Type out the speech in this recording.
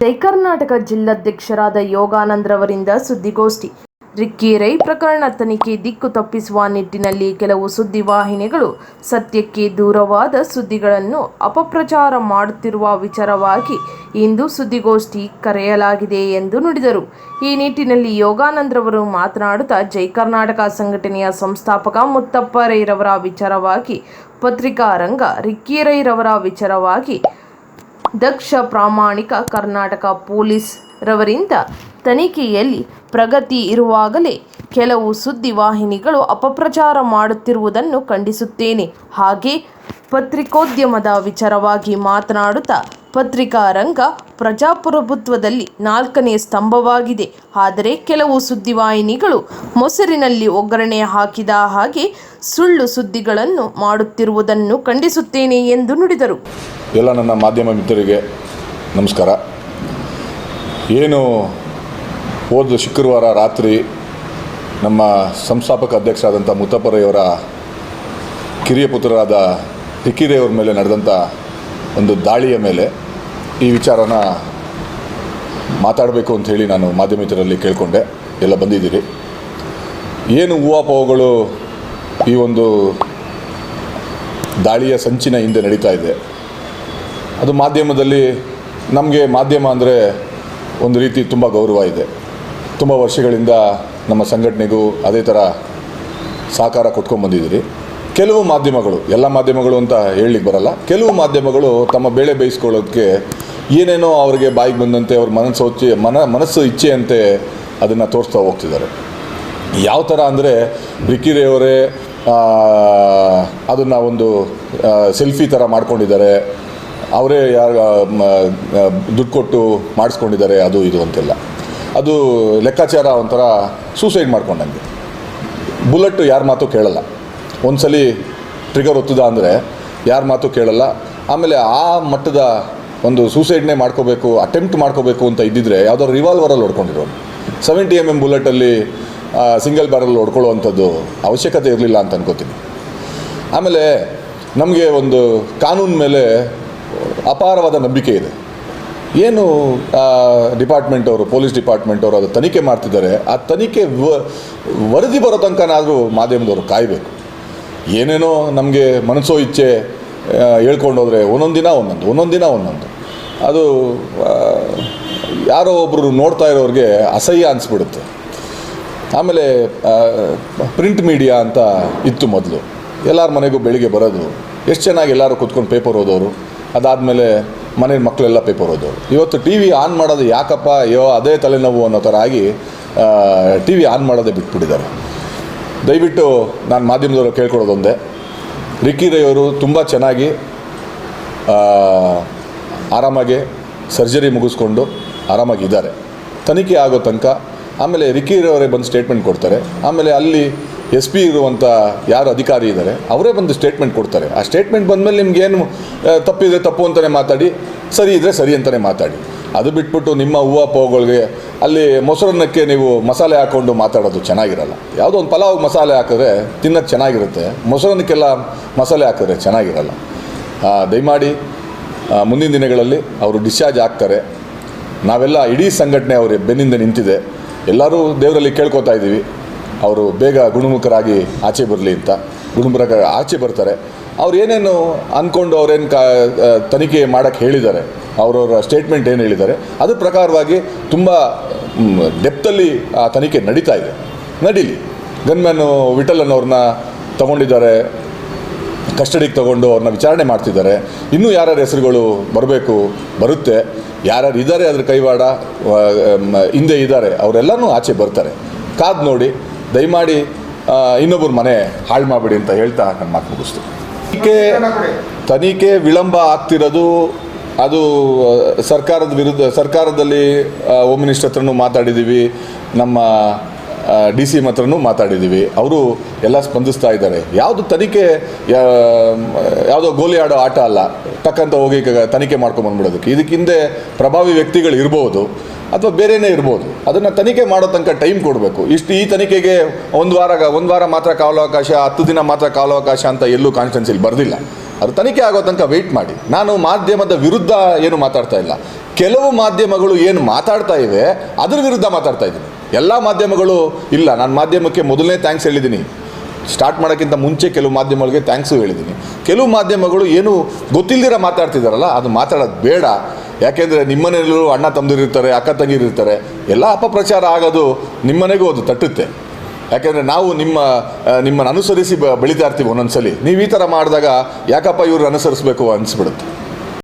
ಜೈ ಕರ್ನಾಟಕ ಜಿಲ್ಲಾಧ್ಯಕ್ಷರಾದ ಯೋಗಾನಂದ್ರವರಿಂದ ಸುದ್ದಿಗೋಷ್ಠಿ. ರಿಕ್ಕಿ ರೈ ಪ್ರಕರಣ ತನಿಖೆ ದಿಕ್ಕು ತಪ್ಪಿಸುವ ನಿಟ್ಟಿನಲ್ಲಿ ಕೆಲವು ಸುದ್ದಿವಾಹಿನಿಗಳು ಸತ್ಯಕ್ಕೆ ದೂರವಾದ ಸುದ್ದಿಗಳನ್ನು ಅಪಪ್ರಚಾರ ಮಾಡುತ್ತಿರುವ ವಿಚಾರವಾಗಿ ಇಂದು ಸುದ್ದಿಗೋಷ್ಠಿ ಕರೆಯಲಾಗಿದೆ ಎಂದು ನುಡಿದರು. ಈ ನಿಟ್ಟಿನಲ್ಲಿ ಯೋಗಾನಂದ್ರವರು ಮಾತನಾಡುತ್ತಾ ಜೈ ಕರ್ನಾಟಕ ಸಂಘಟನೆಯ ಸಂಸ್ಥಾಪಕ ಮುತ್ತಪ್ಪ ರೈರವರ ವಿಚಾರವಾಗಿ ಪತ್ರಿಕಾ ರಂಗ ರಿಕ್ಕಿ ರೈರವರ ವಿಚಾರವಾಗಿ ದಕ್ಷ ಪ್ರಾಮಾಣಿಕ ಕರ್ನಾಟಕ ಪೊಲೀಸ್ ರವರಿಂದ ತನಿಖೆಯಲ್ಲಿ ಪ್ರಗತಿ ಇರುವಾಗಲೇ ಕೆಲವು ಸುದ್ದಿವಾಹಿನಿಗಳು ಅಪಪ್ರಚಾರ ಮಾಡುತ್ತಿರುವುದನ್ನು ಖಂಡಿಸುತ್ತೇನೆ. ಹಾಗೆ ಪತ್ರಿಕೋದ್ಯಮದ ವಿಚಾರವಾಗಿ ಮಾತನಾಡುತ್ತಾ ಪತ್ರಿಕಾ ರಂಗ ಪ್ರಜಾಪ್ರಭುತ್ವದಲ್ಲಿ ನಾಲ್ಕನೇ ಸ್ತಂಭವಾಗಿದೆ. ಆದರೆ ಕೆಲವು ಸುದ್ದಿವಾಹಿನಿಗಳು ಮೊಸರಿನಲ್ಲಿ ಒಗ್ಗರಣೆ ಹಾಕಿದ ಹಾಗೆ ಸುಳ್ಳು ಸುದ್ದಿಗಳನ್ನು ಮಾಡುತ್ತಿರುವುದನ್ನು ಖಂಡಿಸುತ್ತೇನೆ ಎಂದು ನುಡಿದರು. ಎಲ್ಲ ನನ್ನ ಮಾಧ್ಯಮ ಮಿತ್ರರಿಗೆ ನಮಸ್ಕಾರ. ಏನು ಹೋದ ಶುಕ್ರವಾರ ರಾತ್ರಿ ನಮ್ಮ ಸಂಸ್ಥಾಪಕ ಅಧ್ಯಕ್ಷರಾದಂಥ ಮುತ್ತಪ್ಪರಯ್ಯವರ ಕಿರಿಯ ಪುತ್ರರಾದ ಟಿಕ್ಕಿರೆಯವ್ರ ಮೇಲೆ ನಡೆದಂಥ ಒಂದು ದಾಳಿಯ ಮೇಲೆ ಈ ವಿಚಾರನ ಮಾತಾಡಬೇಕು ಅಂತ ಹೇಳಿ ನಾನು ಮಾಧ್ಯಮಿತರಲ್ಲಿ ಕೇಳಿಕೊಂಡೆ. ಎಲ್ಲ ಬಂದಿದ್ದೀರಿ. ಏನು ಊಹಾಪೋಹಗಳು ಈ ಒಂದು ದಾಳಿಯ ಸಂಚಿನ ಹಿಂದೆ ನಡೀತಾ ಇದೆ? ಅದು ಮಾಧ್ಯಮದಲ್ಲಿ ನಮಗೆ ಮಾಧ್ಯಮ ಅಂದರೆ ಒಂದು ರೀತಿ ತುಂಬ ಗೌರವ ಇದೆ. ತುಂಬ ವರ್ಷಗಳಿಂದ ನಮ್ಮ ಸಂಘಟನೆಗೂ ಅದೇ ಥರ ಸಹಕಾರ ಕೊಟ್ಕೊಂಡ್ಬಂದಿದ್ದೀರಿ ಕೆಲವು ಮಾಧ್ಯಮಗಳು, ಎಲ್ಲ ಮಾಧ್ಯಮಗಳು ಅಂತ ಹೇಳಲಿಕ್ಕೆ ಬರಲ್ಲ. ಕೆಲವು ಮಾಧ್ಯಮಗಳು ತಮ್ಮ ಬೆಳೆ ಬೇಯಿಸ್ಕೊಳ್ಳೋದಕ್ಕೆ ಏನೇನೋ ಅವರಿಗೆ ಬಾಯಿಗೆ ಬಂದಂತೆ ಅವ್ರ ಮನಸ್ಸು ಹೊಚ್ಚಿ, ಮನ, ಮನಸ್ಸು ಇಚ್ಛೆಯಂತೆ ಅದನ್ನು ತೋರಿಸ್ತಾ ಹೋಗ್ತಿದ್ದಾರೆ. ಯಾವ ಥರ ಅಂದರೆ ರಿಕ್ಕಿರೆಯವರೇ ಅದನ್ನು ಒಂದು ಸೆಲ್ಫಿ ಥರ ಮಾಡ್ಕೊಂಡಿದ್ದಾರೆ. ಅವರೇ ಯಾರು ದುಡ್ಡು ಕೊಟ್ಟು ಮಾಡಿಸ್ಕೊಂಡಿದ್ದಾರೆ, ಅದು ಇದು ಅಂತೆಲ್ಲ. ಅದು ಲೆಕ್ಕಾಚಾರ ಒಂಥರ ಸೂಸೈಡ್ ಮಾಡ್ಕೊಂಡಂಗೆ. ಬುಲೆಟ್ಟು ಯಾರ ಮಾತು ಕೇಳಲ್ಲ. ಒಂದ್ಸಲಿ ಟ್ರಿಗರ್ ಒತ್ತದ ಅಂದರೆ ಯಾರ ಮಾತು ಕೇಳಲ್ಲ. ಆಮೇಲೆ ಆ ಮಟ್ಟದ ಒಂದು ಸೂಸೈಡ್ನೇ ಮಾಡ್ಕೋಬೇಕು ಅಟೆಂಪ್ಟ್ ಮಾಡ್ಕೋಬೇಕು ಅಂತ ಇದ್ದಿದ್ರೆ ಯಾವುದೋ ರಿವಾಲ್ವರಲ್ಲಿ ಹೊಡ್ಕೊಂಡಿರೋನು ಸೆವೆಂಟಿ ಎಂ ಎಂ ಬುಲೆಟಲ್ಲಿ ಸಿಂಗಲ್ ಬ್ಯಾರಲ್ ಹೊಡ್ಕೊಳ್ಳುವಂಥದ್ದು ಅವಶ್ಯಕತೆ ಇರಲಿಲ್ಲ ಅಂತ ಅನ್ಕೋತೀನಿ. ಆಮೇಲೆ ನಮಗೆ ಒಂದು ಕಾನೂನು ಮೇಲೆ ಅಪಾರವಾದ ನಂಬಿಕೆ ಇದೆ. ಏನು ಡಿಪಾರ್ಟ್ಮೆಂಟ್ ಅವರು ಪೊಲೀಸ್ ಡಿಪಾರ್ಟ್ಮೆಂಟ್ ಅವರು ಅದು ತನಿಖೆ ಮಾಡ್ತಿದ್ದಾರೆ, ಆ ತನಿಖೆ ವರದಿ ಬರೋ ತನಕನಾದರೂ ಮಾಧ್ಯಮದವರು ಕಾಯಬೇಕು. ಏನೇನೋ ನಮಗೆ ಮನಸ್ಸೋ ಇಚ್ಛೆ ಹೇಳ್ಕೊಂಡು ಹೋದರೆ ಒಂದೊಂದು ದಿನ ಒಂದೊಂದು ಒಂದೊಂದು ದಿನ ಒಂದೊಂದು. ಅದು ಯಾರೋ ಒಬ್ಬರು ನೋಡ್ತಾ ಇರೋರಿಗೆ ಅಸಹ್ಯ ಅನಿಸ್ಬಿಡುತ್ತೆ. ಆಮೇಲೆ ಪ್ರಿಂಟ್ ಮೀಡಿಯಾ ಅಂತ ಇತ್ತು ಮೊದಲು. ಎಲ್ಲರ ಮನೆಗೂ ಬೆಳಿಗ್ಗೆ ಬರೋದು. ಎಷ್ಟು ಚೆನ್ನಾಗಿ ಎಲ್ಲರೂ ಕೂತ್ಕೊಂಡು ಪೇಪರ್ ಓದೋರು. ಅದಾದಮೇಲೆ ಮನೆಯ ಮಕ್ಕಳೆಲ್ಲ ಪೇಪರ್ ಓದೋರು. ಇವತ್ತು ಟಿ ವಿ ಆನ್ ಮಾಡೋದು ಯಾಕಪ್ಪ, ಅಯ್ಯೋ, ಅದೇ ತಲೆನೋವು ಅನ್ನೋ ಥರ ಆಗಿ ಟಿ ವಿ ಆನ್ ಮಾಡೋದೇ ಬಿಟ್ಬಿಟ್ಟಿದ್ದಾರೆ. ದಯವಿಟ್ಟು ನಾನು ಮಾಧ್ಯಮದವರು ಕೇಳ್ಕೊಡೋದೊಂದೇ ರಿಕ್ಕಿ ರೈ ಅವರು ತುಂಬ ಚೆನ್ನಾಗಿ ಆರಾಮಾಗಿ ಸರ್ಜರಿ ಮುಗಿಸ್ಕೊಂಡು ಆರಾಮಾಗಿದ್ದಾರೆ ತನಿಖೆ ಆಗೋ ತನಕ ಆಮೇಲೆ ರಿಕ್ಕಿರವರೇ ಬಂದು ಸ್ಟೇಟ್ಮೆಂಟ್ ಕೊಡ್ತಾರೆ. ಆಮೇಲೆ ಅಲ್ಲಿ ಎಸ್ ಪಿ ಇರುವಂಥ ಯಾರು ಅಧಿಕಾರಿ ಇದ್ದಾರೆ ಅವರೇ ಬಂದು ಸ್ಟೇಟ್ಮೆಂಟ್ ಕೊಡ್ತಾರೆ. ಆ ಸ್ಟೇಟ್ಮೆಂಟ್ ಬಂದಮೇಲೆ ನಿಮ್ಗೇನು ತಪ್ಪಿದ್ರೆ ತಪ್ಪು ಅಂತಲೇ ಮಾತಾಡಿ, ಸರಿ ಇದ್ದರೆ ಸರಿ ಅಂತಲೇ ಮಾತಾಡಿ. ಅದು ಬಿಟ್ಬಿಟ್ಟು ನಿಮ್ಮ ಹೂವು ಅಲ್ಲಿ ಮೊಸರನ್ನಕ್ಕೆ ನೀವು ಮಸಾಲೆ ಹಾಕ್ಕೊಂಡು ಮಾತಾಡೋದು ಚೆನ್ನಾಗಿರಲ್ಲ. ಯಾವುದೋ ಒಂದು ಪಲಾವ್ ಮಸಾಲೆ ಹಾಕಿದ್ರೆ ತಿನ್ನೋದು ಚೆನ್ನಾಗಿರುತ್ತೆ, ಮೊಸರನ್ನಕ್ಕೆಲ್ಲ ಮಸಾಲೆ ಹಾಕಿದ್ರೆ ಚೆನ್ನಾಗಿರಲ್ಲ. ದಯಮಾಡಿ ಮುಂದಿನ ದಿನಗಳಲ್ಲಿ ಅವರು ಡಿಸ್ಚಾರ್ಜ್ ಆಗ್ತಾರೆ. ನಾವೆಲ್ಲ ಇಡೀ ಸಂಘಟನೆ ಅವರ ಬೆನ್ನಿಂದ ನಿಂತಿದೆ. ಎಲ್ಲರೂ ದೇವರಲ್ಲಿ ಕೇಳ್ಕೊತಾ ಇದ್ದೀವಿ. ಅವರು ಬೇಗ ಗುಣಮುಖರಾಗಿ ಆಚೆ ಬರಲಿ ಅಂತ. ಗುಣಮುಖ ಆಚೆ ಬರ್ತಾರೆ. ಅವ್ರು ಏನೇನು ಅಂದ್ಕೊಂಡು ಅವ್ರೇನು ಕಾ ತನಿಖೆ ಮಾಡೋಕ್ಕೆ ಹೇಳಿದ್ದಾರೆ. ಅವರವರ ಸ್ಟೇಟ್ಮೆಂಟ್ ಏನು ಹೇಳಿದ್ದಾರೆ. ಅದ್ರ ಪ್ರಕಾರವಾಗಿ ತುಂಬ ಡೆಪ್ತಲ್ಲಿ ಆ ತನಿಖೆ ನಡೀತಾ ಇದೆ. ನಡೀಲಿ. ಗನ್ಮ್ಯಾನು ವಿಠಲ್ ಅನ್ನೋರನ್ನ ತಗೊಂಡಿದ್ದಾರೆ. ಕಸ್ಟಡಿಗೆ ತಗೊಂಡು ಅವ್ರನ್ನ ವಿಚಾರಣೆ ಮಾಡ್ತಿದ್ದಾರೆ. ಇನ್ನೂ ಯಾರ್ಯಾರ ಹೆಸರುಗಳು ಬರಬೇಕು, ಬರುತ್ತೆ. ಯಾರ್ಯಾರು ಇದ್ದಾರೆ ಅದ್ರ ಕೈವಾಡ ಹಿಂದೆ ಇದ್ದಾರೆ ಅವರೆಲ್ಲನೂ ಆಚೆ ಬರ್ತಾರೆ. ಕಾದ್ ನೋಡಿ, ದಯಮಾಡಿ ಇನ್ನೊಬ್ಬರು ಮನೆ ಹಾಳು ಮಾಡಬೇಡಿ ಅಂತ ಹೇಳ್ತಾ ನನ್ನ ಮಾತು ಮುಗಿಸ್ತೀನಿ. ತನಿಖೆ ತನಿಖೆ ವಿಳಂಬ ಆಗ್ತಿರೋದು, ಅದು ಸರ್ಕಾರದ ವಿರುದ್ಧ, ಸರ್ಕಾರದಲ್ಲಿ ಹೋಮ್ ಮಿನಿಸ್ಟರ್ ಹತ್ರನೂ ಮಾತಾಡಿದ್ದೀವಿ ನಮ್ಮ ಡಿ ಸಿ ಹತ್ರನೂ ಮಾತಾಡಿದ್ದೀವಿ ಅವರು ಎಲ್ಲ ಸ್ಪಂದಿಸ್ತಾ ಇದ್ದಾರೆ. ಯಾವುದು ತನಿಖೆ ಯಾವುದೋ ಗೋಲಿ ಆಡೋ ಆಟ ಅಲ್ಲ. ಟಕ್ಕಂತ ಹೋಗಿ ತನಿಖೆ ಮಾಡ್ಕೊಂಬಂದ್ಬಿಡೋದಕ್ಕೆ ಇದಕ್ಕೆ ಹಿಂದೆ ಪ್ರಭಾವಿ ವ್ಯಕ್ತಿಗಳು ಇರ್ಬೋದು ಅಥವಾ ಬೇರೆಯೇ ಇರ್ಬೋದು. ಅದನ್ನು ತನಿಖೆ ಮಾಡೋ ತನಕ ಟೈಮ್ ಕೊಡಬೇಕು. ಇಷ್ಟು ಈ ತನಿಖೆಗೆ ಒಂದು ವಾರ ಒಂದು ವಾರ ಮಾತ್ರ ಕಾಲಾವಕಾಶ ಹತ್ತು ದಿನ ಮಾತ್ರ ಕಾಲಾವಕಾಶ ಅಂತ ಎಲ್ಲೂ ಕಾನ್ಸ್ಟೆನ್ಸಿಲಿ ಬರೆದಿಲ್ಲ. ಅದು ತನಿಖೆ ಆಗೋ ತನಕ ವೆಯ್ಟ್ ಮಾಡಿ. ನಾನು ಮಾಧ್ಯಮದ ವಿರುದ್ಧ ಏನು ಮಾತಾಡ್ತಾ ಇಲ್ಲ. ಕೆಲವು ಮಾಧ್ಯಮಗಳು ಏನು ಮಾತಾಡ್ತಾ ಇವೆ, ಅದ್ರ ವಿರುದ್ಧ ಮಾತಾಡ್ತಾ ಇದ್ದೀನಿ. ಎಲ್ಲ ಮಾಧ್ಯಮಗಳು ಇಲ್ಲ, ನಾನು ಮಾಧ್ಯಮಕ್ಕೆ ಮೊದಲನೇ ಥ್ಯಾಂಕ್ಸ್ ಹೇಳಿದ್ದೀನಿ ಸ್ಟಾರ್ಟ್ ಮಾಡೋಕ್ಕಿಂತ ಮುಂಚೆ ಕೆಲವು ಮಾಧ್ಯಮಗಳಿಗೆ ಥ್ಯಾಂಕ್ಸು ಹೇಳಿದ್ದೀನಿ ಕೆಲವು ಮಾಧ್ಯಮಗಳು ಏನು ಗೊತ್ತಿಲ್ಲದಿರ ಮಾತಾಡ್ತಿದ್ದಾರಲ್ಲ ಅದು ಮಾತಾಡೋದು ಬೇಡ. ಯಾಕೆಂದರೆ ನಿಮ್ಮನೆಯಲ್ಲೂ ಅಣ್ಣ ತಮ್ಮದಿರಿರ್ತಾರೆ ಅಕ್ಕ ತಂಗಿರಿರ್ತಾರೆ ಎಲ್ಲ ಅಪಪ್ರಚಾರ ಆಗೋದು ನಿಮ್ಮನೆಗೂ ಅದು ತಟ್ಟುತ್ತೆ. ಯಾಕೆಂದರೆ ನಾವು ನಿಮ್ಮ ನಿಮ್ಮನ್ನು ಅನುಸರಿಸಿ ಬ, ಬೆಳೀತಾ ಇರ್ತೀವಿ ಒಂದೊಂದ್ಸಲಿ. ನೀವು ಈ ಥರ ಮಾಡಿದಾಗ ಯಾಕಪ್ಪ ಇವ್ರನ್ನ ಅನುಸರಿಸ್ಬೇಕು ಅನಿಸ್ಬಿಡುತ್ತೆ.